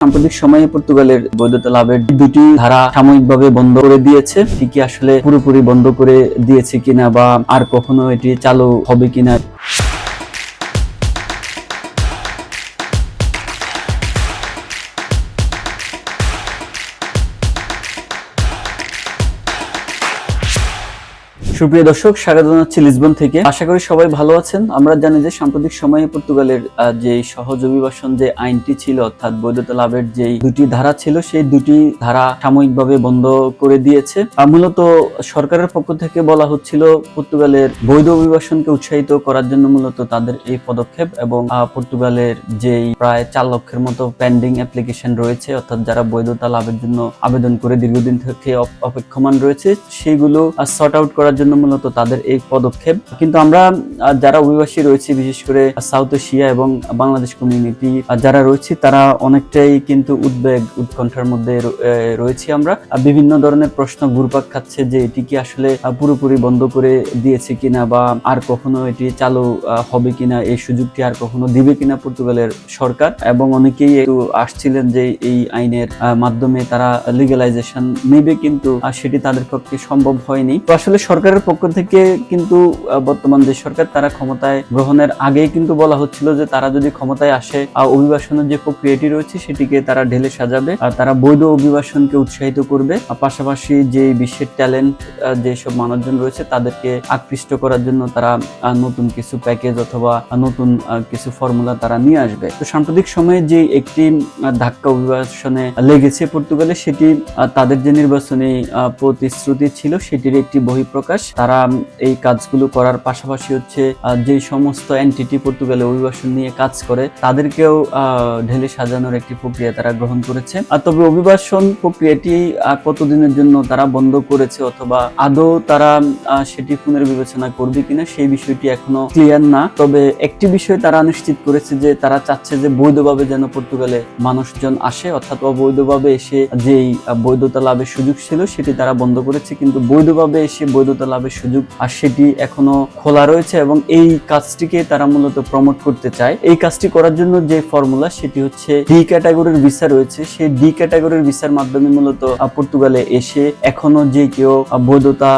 সাম্প্রতিক সময়ে পর্তুগালের বৈধতা লাভের দুটি ধারা সাময়িকভাবে বন্ধ করে দিয়েছে। এটি আসলে পুরোপুরি বন্ধ করে দিয়েছে কিনা বা আর কখনো এটি চালু হবে কিনা? সুপ্রিয় দর্শক, স্বাগত জানাচ্ছি লিসবন থেকে। আশা করি সবাই ভালো আছেন। আমরা জানি যে সাম্প্রতিক সময়ে পর্তুগালের যে সহজ অভিবাসন যে আইনটি ছিল, অর্থাৎ বৈধতা লাভের যে দুটি ধারা ছিল, সেই দুটি ধারা সাময়িকভাবে বন্ধ করে দিয়েছে। মূলত সরকারের পক্ষ থেকে বলা হচ্ছিল, পর্তুগালের বৈধ অভিবাসনকে উৎসাহিত করার জন্য মূলত তাদের এই পদক্ষেপ এবং পর্তুগালের যেই প্রায় চার লক্ষের মতো পেন্ডিং অ্যাপ্লিকেশন রয়েছে, অর্থাৎ যারা বৈধতা লাভের জন্য আবেদন করে দীর্ঘদিন থেকে অপেক্ষমান রয়েছে সেইগুলো সর্ট আউট করার জন্য মূলত তাদের এই পদক্ষেপ। কিন্তু আমরা যারা অভিবাসী রয়েছে, বিশেষ করে সাউথ এশিয়া এবং বাংলাদেশ কমিউনিটি যারা রয়েছে, তারা অনেকটাই কিন্তু উদ্বেগ, উৎকণ্ঠার মধ্যে রয়েছি আমরা। বিভিন্ন ধরনের প্রশ্ন ঘুরপাক খাচ্ছে যে এটি কি আসলে পুরোপুরি বন্ধ করে দিয়েছে কিনা বা আর কখনো এটি চালু হবে কিনা, এই সুযোগটি আর কখনো দিবে কিনা পর্তুগালের সরকার। এবং অনেকেই একটু আসছিলেন যে এই আইনের মাধ্যমে তারা লিগালাইজেশন নেবে কিন্তু সেটি তাদের পক্ষে সম্ভব হয়নি। তো আসলে সরকারের পক্ষ থেকে কিন্তু বর্তমান যে সরকার, তারা ক্ষমতায় গ্রহণের আগেই কিন্তু বলা হচ্ছিল যে তারা যদি ক্ষমতায় আসে অভিবাসনের যে প্রক্রিয়াটি রয়েছে, সেটিকে তারা ঢেলে সাজাবে আর তারা বৈধ অভিবাসনকে উৎসাহিত করবে। পাশাপাশি যে বিশ্বের ট্যালেন্ট যেসব মানুষজন রয়েছে, তাদেরকে আকৃষ্ট করার জন্য তারা নতুন কিছু প্যাকেজ অথবা নতুন কিছু ফর্মুলা তারা নিয়ে আসবে। তো সাম্প্রতিক সময়ে যে একটি ধাক্কা অভিবাসনে লেগেছে পর্তুগালে, সেটি তাদের যে নির্বাচনী প্রতিশ্রুতি ছিল, সেটির একটি বহিঃপ্রকাশ তারা এই কাজগুলো করার পাশাপাশি হচ্ছে যে সমস্ত এন্টিটি পর্তুগালে অভিবাসন নিয়ে কাজ করে, তাদেরকেও ঢেলে সাজানোর একটি প্রক্রিয়া তারা গ্রহণ করেছে। আর তবে অভিবাসন প্রক্রিয়াটি কতদিনের জন্য তারা বন্ধ করেছে অথবা আদৌ তারা সেটি পুনর্বিবেচনা করবে কিনা, সেই বিষয়টি এখনও ক্লিয়ার না। তবে একটি বিষয় তারা নিশ্চিত করেছে যে, তারা চাচ্ছে যে বৈধভাবে যেন পর্তুগালে মানুষজন আসে, অর্থাৎ অবৈধভাবে এসে যেই বৈধতা লাভের সুযোগ ছিল, সেটি তারা বন্ধ করেছে। কিন্তু বৈধভাবে এসে বৈধতা লাভের সুযোগ আর সেটি এখনও খোলা রয়েছে এবং এই কাজটিকে তারা মূলত প্রমোট করতে চায়। এই কাজটি করার জন্য যে ফর্মুলা সেটি হচ্ছে ডি ক্যাটাগরির ভিসা রয়েছে। সেই ডি ক্যাটাগরির ভিসার মাধ্যমে মূলত পর্তুগালে এসে এখনও যে কেউ বৈধতা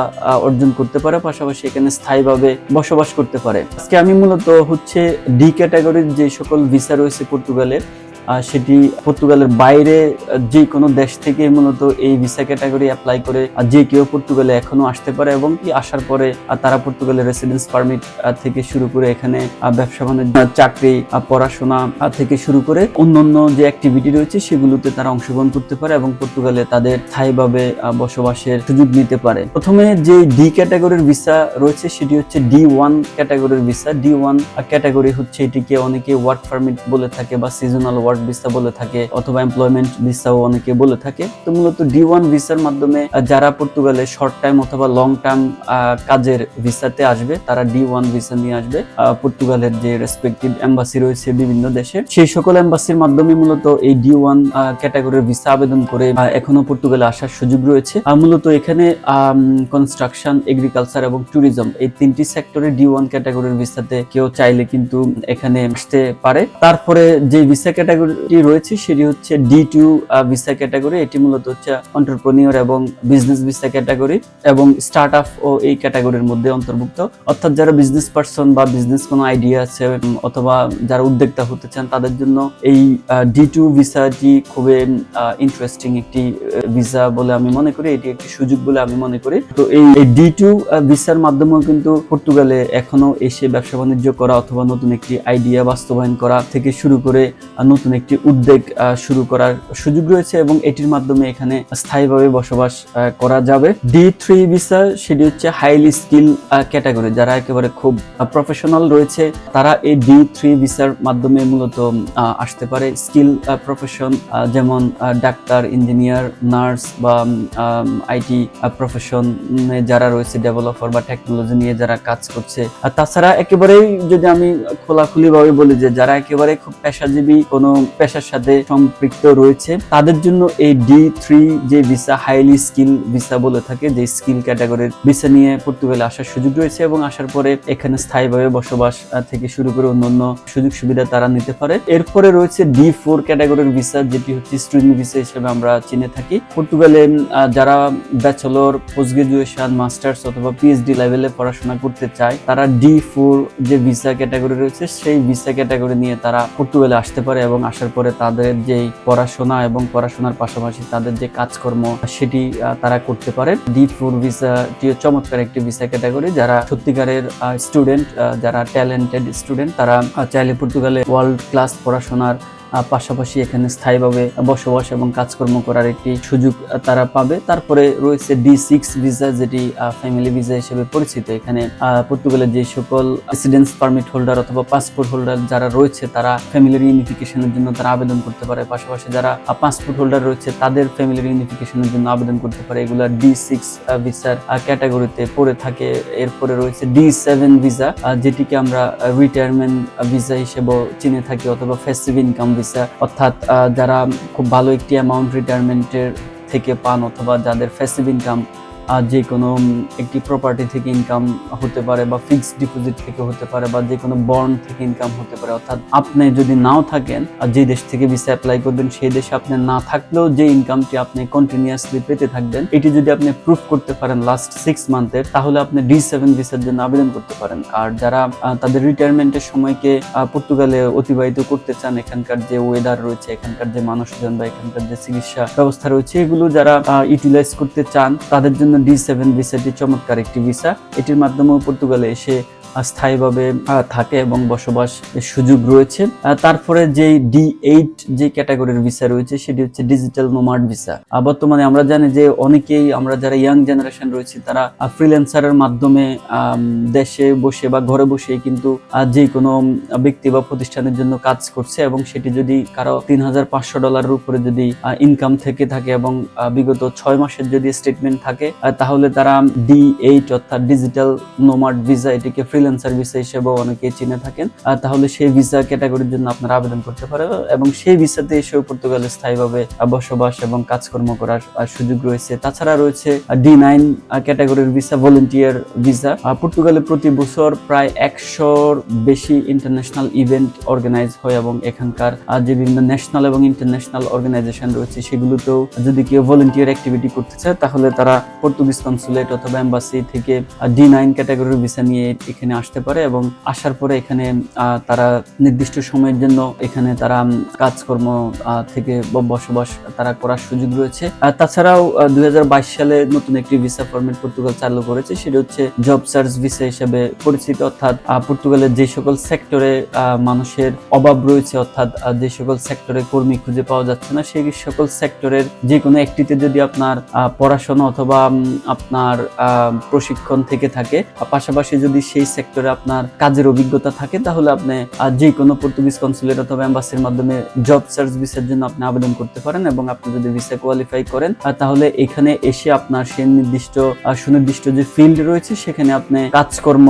অর্জন করতে পারে পাশাপাশি এখানে স্থায়ীভাবে বসবাস করতে পারে। আজকে আমি মূলত হচ্ছে ডি ক্যাটাগরির যে সকল ভিসা রয়েছে পর্তুগালে আহ, সেটি পর্তুগালের বাইরে, যে কোনো দেশ থেকে মূলত এই ভিসা ক্যাটাগরি অ্যাপ্লাই করে যে কেউ পর্তুগালে এখনও আসতে পারে এবং আসার পরে তারা পর্তুগালের রেসিডেন্স পারমিট থেকে শুরু করে এখানে ব্যবসা বাণিজ্য চাকরি পড়াশোনা থেকে শুরু করে অন্যান্য যে অ্যাক্টিভিটি রয়েছে সেগুলোতে তারা অংশগ্রহণ করতে পারে এবং পর্তুগালে তাদের স্থায়ীভাবে বসবাসের সুযোগ নিতে পারে। প্রথমে যে ডি ক্যাটাগরির ভিসা রয়েছে সেটি হচ্ছে ডি ওয়ান ক্যাটাগরির ভিসা ডি ওয়ান ক্যাটাগরি হচ্ছে এটিকে অনেকে ওয়ার্ক পারমিট বলে থাকে বা সিজনাল ওয়ার্ক ভিসা বলে থাকে অথবা এমপ্লয়মেন্ট ভিসাও অনেকে বলে থাকে। তো মূলত ডি ওয়ান ভিসার মাধ্যমে যারা পর্তুগালে শর্ট টাইম অথবা লং টার্ম কাজের ভিসাতে আসবে, তারা ডি ওয়ান ভিসা নিয়ে আসবে। পর্তুগালের যে রেসপেক্টিভ এম্বাসি রয়েছে বিভিন্ন দেশে, সেই সকল এম্বাসির মাধ্যমে মূলত এই ডি ওয়ান ক্যাটাগরির ভিসা আবেদন করে এখনও পর্তুগালে আসার সুযোগ রয়েছে। মূলত এখানে কনস্ট্রাকশন এগ্রিকালচার এবং ট্যুরিজম এই তিনটি সেক্টরে ডি ওয়ান ক্যাটাগরির ভিসাতে কেউ চাইলে কিন্তু এখানে আসতে পারে। তারপরে যে ভিসা ক্যাটাগরিটি রয়েছে সেটি হচ্ছে ডি টু ভিসা ক্যাটাগরি এটি মূলত হচ্ছে অন্টারপ্রেনিয়র এবং বিজনেস ভিসা ক্যাটাগরি এবং স্টার্ট আপ ও এই ক্যাটাগরির মধ্যে অন্তর্ভুক্ত। অর্থাৎ যারা বিজনেস পার্সন বা বিজনেস কোনো আইডিয়া আছে অথবা যারা উদ্যোক্তা হতে চান তাদের জন্য এই ডি টু ভিসাটি খুবই ইন্টারেস্টিং একটি ভিসা বলে আমি মনে করি। এটি একটি সুযোগ বলে আমি মনে করি। তো এই ডি টু ভিসার মাধ্যমেও কিন্তু পর্তুগালে এখনও এসে ব্যবসা বাণিজ্য করা অথবা নতুন একটি আইডিয়া বাস্তবায়ন করা থেকে শুরু করে আহ, নতুন একটি উদ্যোগ শুরু করার সুযোগ রয়েছে এবং এটির মাধ্যমে এখানে স্থায়ীভাবে বসবাস করা যাবে। ডি থ্রি ভিসা সেটি হচ্ছে হাইলি স্কিল ক্যাটাগরি যারা একেবারে খুব প্রফেশনাল রয়েছে, তারা এই ডি থ্রি ভিসার মাধ্যমে মূলত আসতে পারে। স্কিল প্রফেশন যেমন ডাক্তার ইঞ্জিনিয়ার নার্স বা আইটি প্রফেশন যারা রয়েছে ডেভেলপার বা টেকনোলজি নিয়ে যারা কাজ করছে। তাছাড়া একেবারেই যদি আমি খোলাখুলি ভাবে বলি যে যারা একেবারে খুব পেশাজীবী কোনো পেশার সাথে সম্পৃক্ত রয়েছে। তাদের জন্য এই ডি থ্রি যে ভিসা হাইলি স্কিল ভিসা বলে থাকে, যে স্কিল ক্যাটাগরির ভিসা নিয়ে পর্তুগালে আসার সুযোগ রয়েছে এবং আসার পরে এখানে স্থায়ীভাবে বসবাস থেকে শুরু করে অন্যান্য সুযোগ সুবিধা তারা নিতে পারে। এরপরে রয়েছে ডি ফোর ক্যাটাগরির ভিসা যেটি হচ্ছে স্টুডেন্ট ভিসা হিসেবে আমরা চিনে থাকি। পর্তুগালে যারা ব্যাচেলর পোস্ট গ্রাজুয়েশন মাস্টার্স অথবা পিএইচডি লেভেলে পড়াশোনা করতে চায়, তারা ডি ফোর যে ভিসা ক্যাটাগরি রয়েছে, সেই ভিসা ক্যাটাগরি নিয়ে তারা পর্তুগালে আসতে পারে এবং আসার পরে তাদের যে পড়াশোনা এবং পড়াশোনার পাশাপাশি তাদের যে কাজকর্ম, সেটি তারা করতে পারে ডি ফোর ভিসাটি চমৎকার একটি ভিসা ক্যাটাগরি যারা সত্যিকারের স্টুডেন্ট যারা ট্যালেন্টেড স্টুডেন্ট তারা চাইলে পর্তুগালে ওয়ার্ল্ড ক্লাস পড়াশোনার পাশাপাশি এখানে স্থায়ীভাবে বসবাস এবং কাজকর্ম করার একটি সুযোগ তারা পাবে। তারপরে রয়েছে ডি সিক্স ভিসা যেটি ফ্যামিলি ভিসা হিসেবে পরিচিত। এখানে পর্তুগালের যে সকল রেসিডেন্স পারমিট হোল্ডার অথবা পাসপোর্ট হোল্ডার যারা রয়েছে, তারা ফ্যামিলির ইউনিফিকেশনের জন্য তারা আবেদন করতে পারে। পাশাপাশি যারা পাসপোর্ট হোল্ডার রয়েছে, তাদের ফ্যামিলির ইউনিফিকেশনের জন্য আবেদন করতে পারে। এগুলা ডি সিক্স ভিসার ক্যাটাগরিতে পড়ে থাকে। এরপরে রয়েছে ডি সেভেন ভিসা যেটিকে আমরা রিটায়ারমেন্ট ভিসা হিসেবে চিনে থাকি অথবা ফেসিভ ইনকাম ভিসা অর্থাৎ যারা খুব ভালো একটি অ্যামাউন্ট রিটায়ারমেন্টের থেকে পান অথবা যাদের ফেসিভ ইনকাম যে কোনো একটি প্রপার্টি থেকে ইনকাম হতে পারে বা ফিক্সড ডিপোজিট থেকে হতে পারে বা যে কোনো বন্ড থেকে ইনকাম হতে পারে, অর্থাৎ আপনি যদি নাও থাকেন আর যে দেশ থেকে ভিসা অ্যাপ্লাই করবেন, সেই দেশে আপনি না থাকলেও যে ইনকামটি আপনি কন্টিনিউয়াসলি পেতে থাকবেন, এটি যদি আপনি প্রুফ করতে পারেন লাস্ট সিক্স মান্থের তাহলে আপনি ডি সেভেন ভিসার জন্য আবেদন করতে পারেন। আর যারা তাদের রিটায়ারমেন্টের সময়কে পর্তুগালে অতিবাহিত করতে চান, এখানকার যে ওয়েদার রয়েছে, এখানকার যে মানুষজন বা এখানকার যে চিকিৎসা ব্যবস্থা রয়েছে, এগুলো যারা ইউটিলাইজ করতে চান, তাদের জন্য ডি সেভেন ভিসাটি চমৎকার একটি ভিসা এটির মাধ্যমেও পর্তুগালে এসে স্থায়ীভাবে থাকে এবং বসবাস সুযোগ রয়েছে। তারপরে যে ডি এইট যে ক্যাটাগরির ভিসা রয়েছে, সেটি হচ্ছে ডিজিটাল নোমার্ড ভিসা বর্তমানে আমরা জানি যে অনেকেই, আমরা যারা ইয়াং জেনারেশন রয়েছে, তারা ফ্রিল্যান্সারের মাধ্যমে দেশে বসে বা ঘরে বসে কিন্তু যে কোনো ব্যক্তি বা প্রতিষ্ঠানের জন্য কাজ করছে এবং সেটি যদি কারও তিন হাজার পাঁচশো ডলারের উপরে যদি ইনকাম থেকে থাকে এবং বিগত ছয় মাসের যদি স্টেটমেন্ট থাকে তাহলে তারা ডি এইট অর্থাৎ ডিজিটাল নোমার্ড ভিসা এটিকে ফ্রিল্যান্সার ভিসা হিসেবেও অনেকে চিনে থাকেন। তাহলে সেই ভিসা ক্যাটাগরির জন্য আপনারা আবেদন করতে পারেন এবং সেই ভিসাতে এসেও পর্তুগালে স্থায়ীভাবে বসবাস এবং কাজকর্ম করার সুযোগ রয়েছে। তাছাড়া রয়েছে ডি নাইন ক্যাটাগরির ভিসা ভলেন্টিয়ার ভিসা পর্তুগালে প্রতি বছর প্রায় একশোর বেশি ইন্টারন্যাশনাল ইভেন্ট অর্গানাইজ হয় এবং এখানকার যে বিভিন্ন ন্যাশনাল এবং ইন্টারন্যাশনাল অর্গানাইজেশন রয়েছে, সেগুলোতেও যদি কেউ ভলেন্টিয়ার অ্যাক্টিভিটি করতে চায়, তাহলে তারা পর্তুগিজ কনসুলেট অথবা এম্বাসি থেকে ডি নাইন ক্যাটাগরির ভিসা নিয়ে এখানে আসতে পারে এবং আসার পরে এখানে তারা নির্দিষ্ট সময়ের জন্য এখানে তারা কাজকর্ম থেকে বসবাস তারা করার সুযোগ রয়েছে। তাছাড়াও দুই সালে নতুন একটি ভিসা ফরম্যাট পর্তুগাল চালু করেছে। সেটা হচ্ছে জব সার্চ ভিসা হিসেবে পরিচিত। অর্থাৎ পর্তুগালের যে সকল সেক্টরে মানুষের অভাব রয়েছে, অর্থাৎ যে সকল সেক্টরে কর্মী খুঁজে পাওয়া যাচ্ছে না, সেই সকল সেক্টরের যে কোনো একটিতে যদি আপনার পড়াশোনা অথবা আপনার প্রশিক্ষণ থেকে থাকে পাশাপাশি যদি সেই সেক্টরে আপনার কাজের অভিজ্ঞতা থাকে, তাহলে আপনি যে কোনো পর্তুগিজ কনসুলেট অথবা এম্বাসির মাধ্যমে জব সার্চ ভিসার জন্য আপনি আবেদন করতে পারেন এবং আপনি যদি ভিসা কোয়ালিফাই করেন তাহলে এখানে এসে আপনার সেই নির্দিষ্ট সুনির্দিষ্ট যে ফিল্ড রয়েছে, সেখানে আপনি কাজকর্ম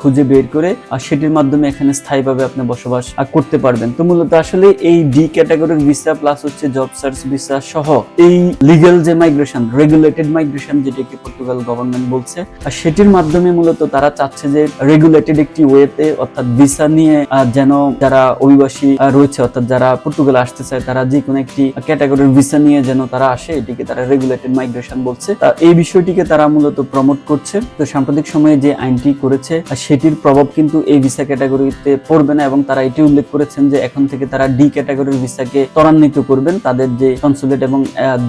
খুঁজে বের করে সেটির মাধ্যমে এখানে স্থায়ীভাবে আপনি বসবাস করতে পারবেন। তো মূলত আসলে এই ডি ক্যাটাগরির ভিসা প্লাস হচ্ছে জব সার্চ ভিসা সহ এই লিগ্যাল যে মাইগ্রেশন রেগুলেটেড মাইগ্রেশন যেটাকে পর্তুগাল গভর্নমেন্ট বলছে সেটির মাধ্যমে মূলত তারা চাচ্ছে যে রেগুলেটেড একটি ওয়েতে অর্থাৎ ভিসা নিয়ে যেন যারা অভিবাসী রয়েছে, অর্থাৎ যারা পর্তুগালে আসতে চায়, তারা যে কোনো একটি ক্যাটাগরির ভিসা নিয়ে যেন তারা আসে, এটিকে তারা রেগুলেটেড মাইগ্রেশন বলছে। এই বিষয়টিকে তারা মূলত প্রমোট করছে। তো সাম্প্রতিক সময়ে যে আইনটি করেছে সেটির প্রভাব কিন্তু এই ভিসা ক্যাটাগরিতে পড়বে না এবং তারা এটি উল্লেখ করেছেন যে এখন থেকে তারা ডি ক্যাটাগরির ভিসাকে ত্বরান্বিত করবেন। তাদের যে কনসুলেট এবং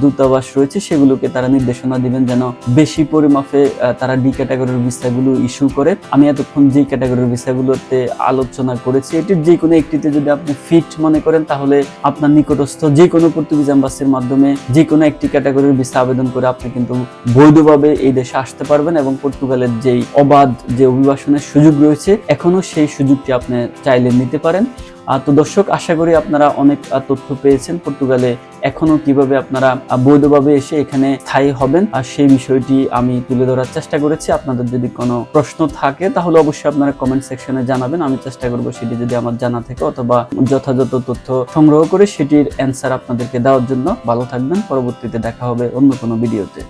দূতাবাস রয়েছে, সেগুলোকে তারা নির্দেশনা দিবেন যেন বেশি পরিমাপে তারা ডি ক্যাটাগরির ভিসাগুলো ইস্যু করে। আমি এতক্ষণ যে ক্যাটাগরির ভিসাগুলোতে আলোচনা করেছি এটির যে কোনো একটিতে যদি আপনি ফিট মনে করেন, তাহলে আপনার নিকটস্থ যে কোনো পর্তুগিজ এম্বাসির মাধ্যমে যে কোনো একটি ক্যাটাগরির ভিসা আবেদন করে আপনি কিন্তু বৈধভাবে এই দেশে আসতে পারবেন এবং পর্তুগালের যেই অবাধ যে অভিবাসনের সুযোগ রয়েছে এখনও সেই সুযোগটি আপনি চাইলে নিতে পারেন। তো দর্শক, আশা করি আপনারা অনেক তথ্য পেয়েছেন। পর্তুগালে এখনও কীভাবে আপনারা বৈধভাবে এসে এখানে স্থায়ী হবেন, আর সেই বিষয়টি আমি তুলে ধরার চেষ্টা করেছি। আপনাদের যদি কোনো প্রশ্ন থাকে, তাহলে অবশ্যই আপনারা কমেন্ট সেকশনে জানাবেন। আমি চেষ্টা করব সেটি যদি আমার জানা থাকে, অথবা যথাযথ তথ্য সংগ্রহ করে সেটির অ্যান্সার আপনাদেরকে দেওয়ার জন্য। ভালো থাকবেন, পরবর্তীতে দেখা হবে অন্য কোনো ভিডিওতে